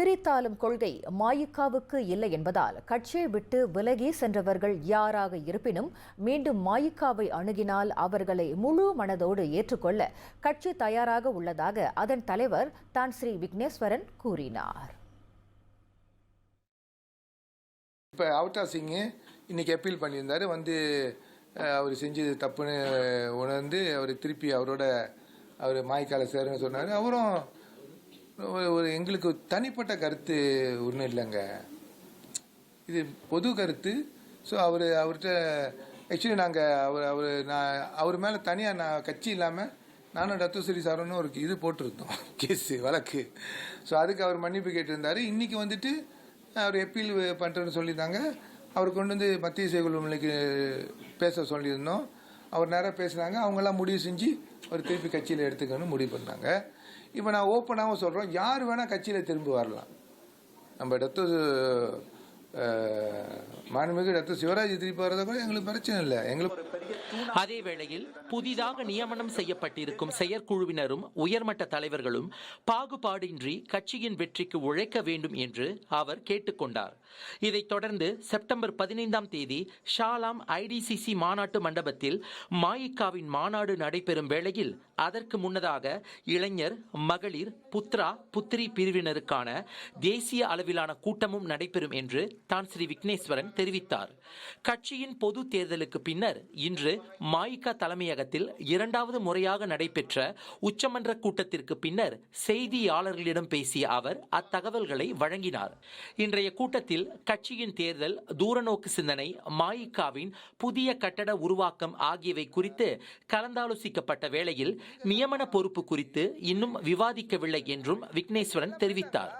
பிரித்தாளும் கொள்கை மாயிக்காவுக்கு இல்லை என்பதால் கட்சியை விட்டு விலகி சென்றவர்கள் யாராக இருப்பினும் மீண்டும் மாயிக்காவை அணுகினால் அவர்களை முழு மனதோடு ஏற்றுக்கொள்ள கட்சி தயாராக உள்ளதாக அதன் தலைவர் தான் ஸ்ரீ விக்னேஸ்வரன் கூறினார். இப்போ அவுட்டா சிங்கு இன்னைக்கு அப்பீல் பண்ணியிருந்தாரு. வந்து அவர் செஞ்சது தப்புன்னு உணர்ந்து அவர் திருப்பி அவரோட அவர் மாய்க்கால சேருன்னு சொன்னார். அவரும் ஒரு- ஒரு எங்களுக்கு தனிப்பட்ட கருத்து ஒன்றும் இல்லைங்க. இது பொது கருத்து. ஸோ அவர் அவர்கிட்ட ஆக்சுவலி நாங்கள் அவர் அவர் நான் அவர் மேலே தனியாக நான் கட்சி இல்லாமல் நானும் ரத்தஸ்ரீ சாரனும் ஒரு இது போட்டிருந்தோம். கேஸு வழக்கு. ஸோ அதுக்கு அவர் மன்னிப்பு கேட்டிருந்தாரு. இன்றைக்கி வந்துட்டு அவர் எப்பீல் பண்ணுறேன்னு சொல்லியிருந்தாங்க. அவர் கொண்டு வந்து மத்திய செய்குழுமலைக்கு பேச சொல்லியிருந்தோம். அவர் நேராக பேசுனாங்க அவங்கெல்லாம் முடிவு செஞ்சு அவர் திருப்பி கட்சியில் எடுத்துக்கணும்னு முடிவு பண்ணாங்க இப்போ நான் ஓப்பனாகவும் சொல்கிறோம் யார் வேணால் கட்சியில் திரும்பி வரலாம். நம்ம டத்து மாண்புமிகு டாக்டர் சிவராஜ் திருப்பி வர்றதை கூட எங்களுக்கு பிரச்சனை இல்லை. எங்களுக்கு அதே வேளையில் புதிதாக நியமனம் செய்யப்பட்டிருக்கும் செயற்குழுவினரும் உயர்மட்ட தலைவர்களும் பாகுபாடின்றி கட்சியின் வெற்றிக்கு உழைக்க வேண்டும் என்று அவர் கேட்டுக்கொண்டார். இதைத் தொடர்ந்து செப்டம்பர் பதினைந்தாம் தேதி ஷாலாம் ஐடிசிசி மாநாட்டு மண்டபத்தில் மாயிக்காவின் மாநாடு நடைபெறும் வேளையில் அதற்கு முன்னதாக இளைஞர் மகளிர் புத்ரா புத்திரி பிரிவினருக்கான தேசிய அளவிலான கூட்டமும் நடைபெறும் என்று தான் ஸ்ரீ விக்னேஸ்வரன் தெரிவித்தார். கட்சியின் பொது தேர்தலுக்கு பின்னர் இன்று மாயிகா தலைமையகத்தில் இரண்டாவது முறையாக நடைபெற்ற உச்சமன்ற கூட்டத்திற்கு பின்னர் செய்தியாளர்களிடம் பேசிய அவர் அத்தகவல்களை வழங்கினார். இன்றைய கூட்டத்தில் கட்சியின் தேர்தல் தூரநோக்கு சிந்தனை மாயிகாவின் புதிய கட்டட உருவாக்கம் ஆகியவை குறித்து கலந்தாலோசிக்கப்பட்ட வேளையில் நியமன பொறுப்பு குறித்து இன்னும் விவாதிக்கவில்லை என்றும் விக்னேஸ்வரன் தெரிவித்தார்.